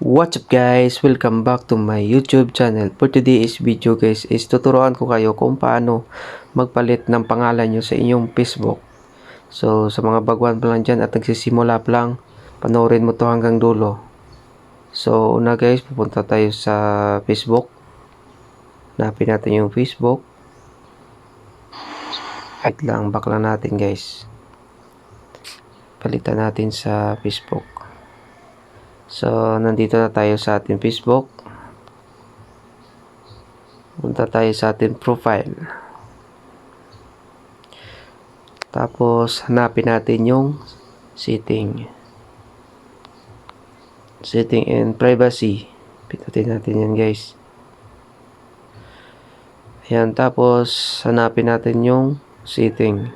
What's up guys? Welcome back to my YouTube channel. For today's video guys is tuturuan ko kayo kung paano magpalit ng pangalan nyo sa inyong Facebook. So sa mga baguhan pa lang dyan at nagsisimula pa lang, panoorin mo to hanggang dulo. So una guys, pupunta tayo sa Facebook. Hanapin natin yung Facebook. At lang, back natin guys. Palitan natin sa Facebook. So, nandito na tayo sa ating Facebook. Punta tayo sa ating profile. Tapos, hanapin natin yung setting. Setting and privacy. Pindutin natin yan guys. Ayan, tapos, hanapin natin yung setting.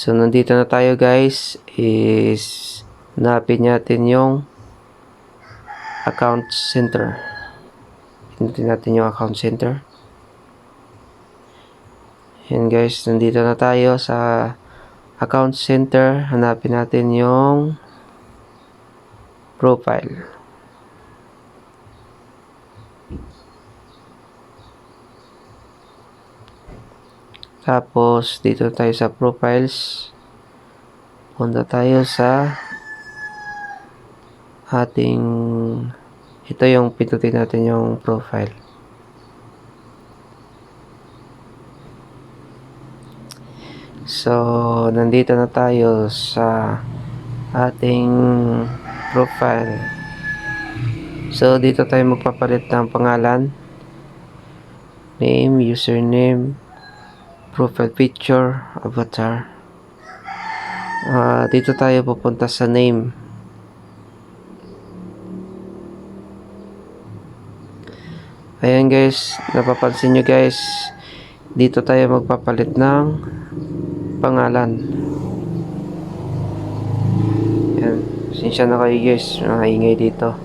So, nandito na tayo guys. Is, hanapin natin yung account center. Pindutin natin yung account center. Yan guys, nandito na tayo sa account center. Hanapin natin yung profile. Tapos, dito tayo sa profiles. Punta tayo sa ating ito yung pindutin natin yung profile. So, nandito na tayo sa ating profile. So, dito tayo magpapalit ng pangalan. Name, username, profile picture, avatar. Ah, dito tayo pupunta sa name. Ayan guys, napapansin nyo guys, dito tayo magpapalit ng pangalan. Ayan, sinsya na kayo guys, mga ingay dito.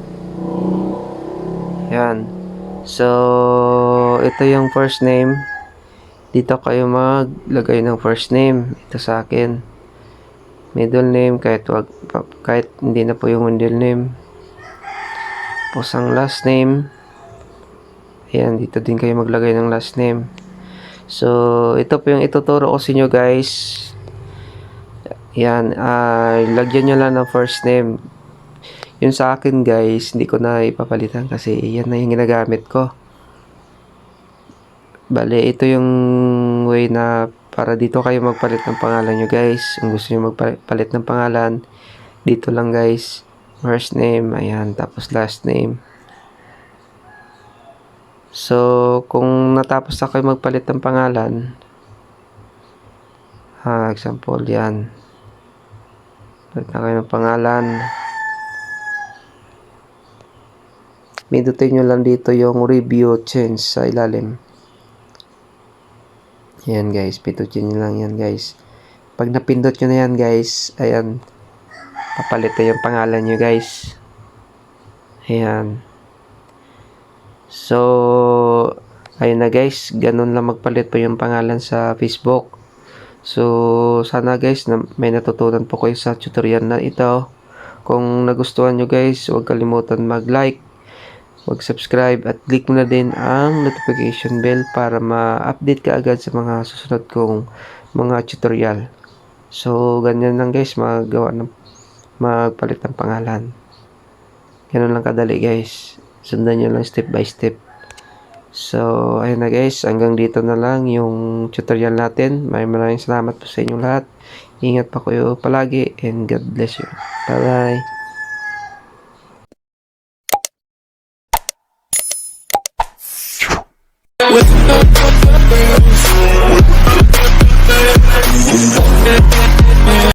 Ayan. So, ito yung first name dito kayo maglagay ng first name. Ito sa akin. Middle name kahit wag kahit hindi na po yung middle name. Tapos ang last name. Ayan dito din kayo maglagay ng last name. So ito po yung ituturo ko sa inyo guys. Yan uh, lagyan nyo lang ng first name. Yun sa akin guys. Hindi ko na ipapalitan kasi yan na yung ginagamit ko Bale, ito yung way na para dito kayo magpalit ng pangalan nyo guys. Kung gusto nyo magpalit ng pangalan, dito lang guys. First name, ayan, tapos last name. So, kung natapos na kayo magpalit ng pangalan, ha, example, yan. Palit na kayo ng pangalan. Pindutin nyo lang dito yung review change sa ilalim. Yan guys, pindutin nyo lang yan guys. Pag napindot nyo na yan guys, ayan, papalit na yung pangalan nyo guys. Ayan. So, ayun na guys, ganun lang magpalit po yung pangalan sa Facebook. So, sana guys, na may natutunan po kayo sa tutorial na ito. Kung nagustuhan nyo guys, huwag kalimutan mag-like, mag-subscribe at click mo na din ang notification bell para ma-update ka agad sa mga susunod kong mga tutorial. So, ganyan lang guys, magawa ng magpalit ng pangalan. Ganun lang kadali guys. Sundan nyo lang step by step. So, ayun na guys, hanggang dito na lang yung tutorial natin. Maraming maraming salamat po sa inyong lahat. Ingat pa kayo palagi and God bless you. Bye-bye. With